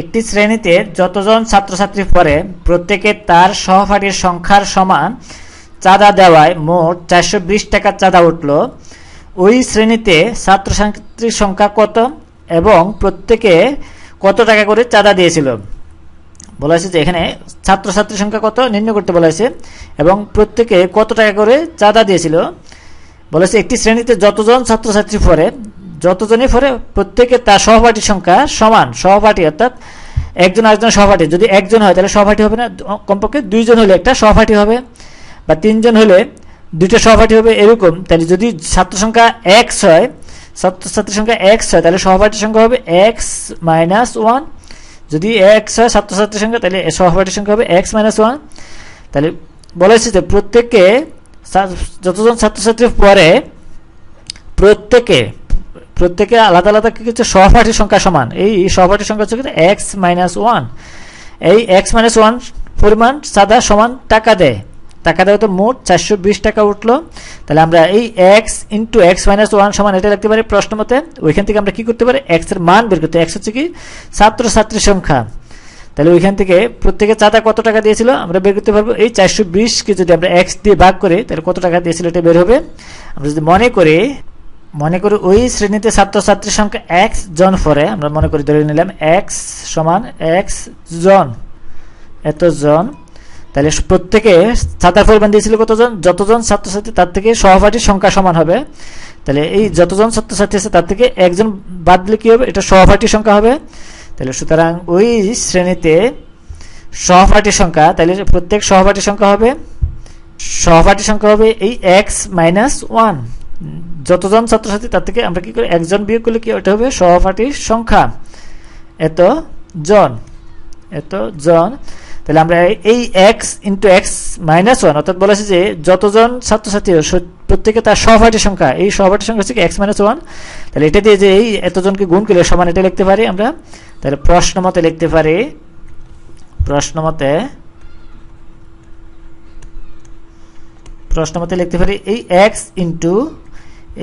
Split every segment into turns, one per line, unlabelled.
একটি শ্রেণীতে যতজন ছাত্রছাত্রী পড়ে, প্রত্যেকে তার সহপাঠীর সংখ্যার সমান চাঁদা দেওয়ায় মোট চারশো বিশ টাকা চাঁদা উঠল। ওই শ্রেণীতে ছাত্রছাত্রীর সংখ্যা কত এবং প্রত্যেকে কত টাকা করে চাঁদা দিয়েছিল? বলা হয়েছে যে এখানে ছাত্রছাত্রীর সংখ্যা কত নির্ণয় করতে বলা হয়েছে এবং প্রত্যেকে কত টাকা করে চাঁদা দিয়েছিল? বলা হয়েছে একটি শ্রেণীতে যতজন ছাত্রছাত্রী পড়ে যতজনই পড়ে, প্রত্যেকে তার সহপাঠীর সংখ্যা সমান। সহপাঠী অর্থাৎ একজন আরেকজন সহপাঠী। যদি একজন হয়, তাহলে সহপাঠী হবে না? কমপক্ষে দুইজন হলে একটা সহপাঠী হবে। বা তিনজন হলে দুইটা সহপাঠী হবে এরকম। তাহলে যদি ছাত্র সংখ্যা এক্স হয় ছাত্রছাত্রীর সংখ্যা এক্স হয় তাহলে সহপাঠীর সংখ্যা হবে এক্স মাইনাস ওয়ান যদি এক্স হয় ছাত্রছাত্রীর সংখ্যা, তাহলে সহপাঠীর সংখ্যা হবে এক্স মাইনাস ওয়ান তাহলে বলা হয়েছে যে প্রত্যেককে, যতজন ছাত্রছাত্রী পড়ে, প্রত্যেকে প্রত্যেকে আলাদা আলাদা কিছু সহপাঠীর সংখ্যা সমান। এই সহপাঠীর সংখ্যা হচ্ছে এক্স মাইনাস ওয়ান এই এক্স মাইনাস ওয়ান পরিমাণ সাদা সমান টাকা দেয়। টাকা দেওয়া তো মোট চারশো বিশ টাকা উঠল। তাহলে আমরা এই X into X minus one সমান এটা লিখতে পারি প্রশ্ন মতে। ওইখান থেকে আমরা কি করতে পারি? এক্সের মান বের করতে এক্স হচ্ছে কি? ছাত্রছাত্রীর সংখ্যা। তাহলে ওইখান থেকে প্রত্যেকে চাঁদা কত টাকা দিয়েছিল? আমরা বের করতে পারব এই চারশো বিশকে যদি আমরা এক্স দিয়ে ভাগ করি, তাহলে কত টাকা দিয়েছিল এটা বের হবে? আমরা যদি মনে করি মনে করি ওই শ্রেণীতে ছাত্রছাত্রীর সংখ্যা এক্স জন পরে আমরা মনে করি ধরে নিলাম এক্স সমান এক্স জন। এত জন। তাহলে প্রত্যেকে ছাতার পরিমাণ দিয়েছিল কতজন? যতজন ছাত্রছাত্রী, তার থেকে সহপাঠীর সংখ্যা সমান হবে। তাহলে এই যতজন ছাত্রছাত্রী আছে, তার থেকে একজন বাদ দিলে কী হবে? এটা সহপাঠীর সংখ্যা হবে। তাহলে সুতরাং ওই শ্রেণীতে সহপাঠীর সংখ্যা, তাহলে প্রত্যেক সহপাঠীর সংখ্যা হবে। সহপাঠীর সংখ্যা হবে এই এক্স মাইনাস ওয়ান যতজন ছাত্রছাত্রী, তার থেকে আমরা কি করি, একজন বিয়োগ করলে কি ওটা হবে? সহপাঠীর সংখ্যা। এত জন এত জন তাহলে আমরা এই X into X minus one অর্থাৎ বলেছে যে যতজন ছাত্রছাত্রী প্রত্যেকে তার সহপাঠীর সংখ্যা, এই সহপাঠীর সংখ্যা হচ্ছে এক্স মাইনাস ওয়ান তাহলে এটা দিয়ে যে এই এতজনকে গুণ করলে সমান এটা লিখতে পারি আমরা। তাহলে প্রশ্ন মতে লিখতে পারি, প্রশ্ন মতে প্রশ্ন মতে লিখতে পারি এই এক্স ইন্টু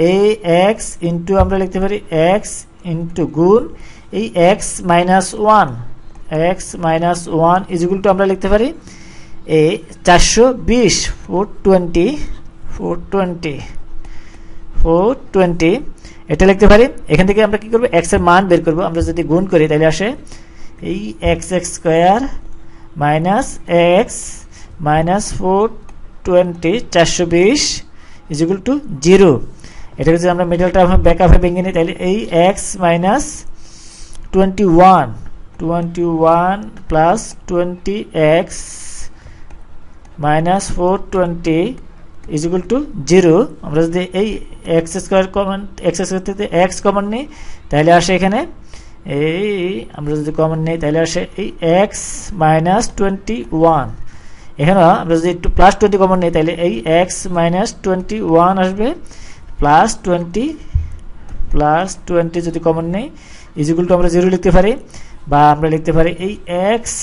এই এক্স ইন্টু আমরা লিখতে পারি এক্স ইন্টু গুণ এই X minus one X minus one equal to আমরা লিখতে পারি এই চারশো বিশ four twenty four twenty four twenty এটা লিখতে পারি, এখান থেকে আমরা কি করব? এক্সের মান বের করব। আমরা যদি গুণ করি, তাহলে আসে এই X X square minus X minus four twenty চারশো বিশ ইজিকুল টু জিরো এটাকে যদি আমরা মিডল টার্ম ব্যাক আপে ভেঙে নিই, তাহলে এই X minus twenty one twenty one plus twenty X minus four twenty is to zero আমরা যদি এই X square common X square থেকে এক্স কমন নিই, তাহলে আসে এখানে এই, আমরা যদি কমন নিই, তাহলে আসে এই এক্স মাইনাস টোয়েন্টি ওয়ান এখানেও আমরা যদি একটু প্লাস টোয়েন্টি কমন নিই, তাহলে এই এক্স মাইনাস টোয়েন্টি ওয়ান আসবে। প্লাস টোয়েন্টি প্লাস টোয়েন্টি যদি কমন নেই ইজিকুল টু আমরা জিরো লিখতে পারি, বা আমরা লিখতে পারি এই এক্স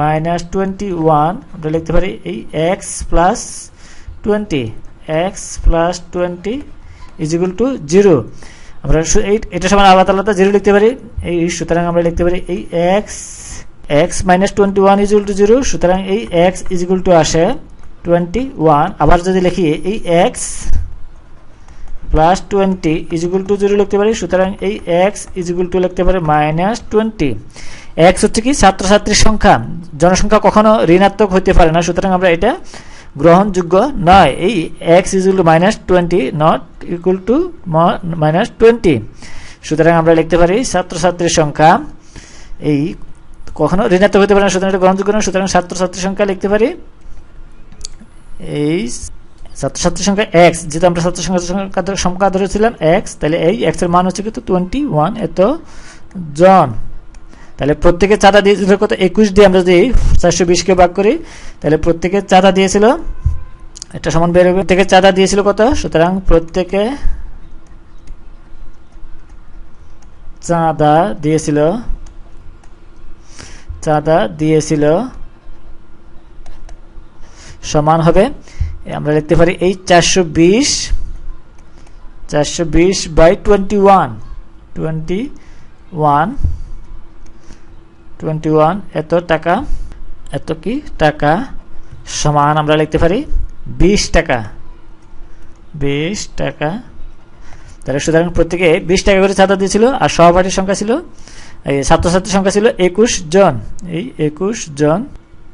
মাইনাস টোয়েন্টি ওয়ান আমরা লিখতে পারি এই X plus twenty X plus twenty equal to zero আমরা এই এটা সমান আলাদা আলাদা জিরো লিখতে পারি, এই সুতরাং আমরা লিখতে পারি এই X X minus twenty one equal to zero সুতরাং এই এক্স ইজিকুল টু আসে টোয়েন্টি ওয়ান আবার যদি লিখি এই X plus twenty equal to zero লিখতে পারি, সুতরাং এই এক্স ইজিকুল টু লিখতে পারি মাইনাস টোয়েন্টি এক্স হচ্ছে কি ছাত্রছাত্রীর সংখ্যা, জনসংখ্যা কখনো ঋণাত্মক হতে পারে না, সুতরাং আমরা এটা গ্রহণযোগ্য নয়। এই X equal to minus twenty not equal to minus twenty সুতরাং আমরা লিখতে পারি ছাত্রছাত্রীর সংখ্যা, এই কখনো ঋণাত্মক হতে পারে না, সুতরাং এটা গ্রহণযোগ্য নয়, সুতরাং ছাত্রছাত্রীর সংখ্যা লিখতে পারি, এই ছাত্রছাত্রীর সংখ্যা এক্স যেহেতু আমরা ছাত্র সংখ্যা সংখ্যা ধরেছিলাম এক্স তাহলে এই এক্সের মান হচ্ছে কিন্তু টোয়েন্টি ওয়ান এত জন। তাহলে প্রত্যেকে চাঁদা দিয়েছিল কত? একুশ দিয়ে আমরা যদি চারশো বিশকে ভাগ করি, তাহলে প্রত্যেকে চাঁদা দিয়েছিল এটা সমান বেরোবে প্রত্যেকে চাঁদা দিয়েছিল কত? সুতরাং প্রত্যেকে চাঁদা দিয়েছিল চাঁদা দিয়েছিল, সমান হবে আমরা লিখতে পারি এই চারশো বিশ চারশো বিশ by twenty one twenty one twenty one এত টাকা, এত কি টাকা? সমান আমরা লিখতে পারি বিশ টাকা বিশ টাকা। তাহলে সুতরাং প্রত্যেকে বিশ টাকা করে চাঁদা দিয়েছিল আর সহপাঠীর সংখ্যা ছিল, এই ছাত্রছাত্রীর সংখ্যা ছিল একুশ জন, এই একুশ জন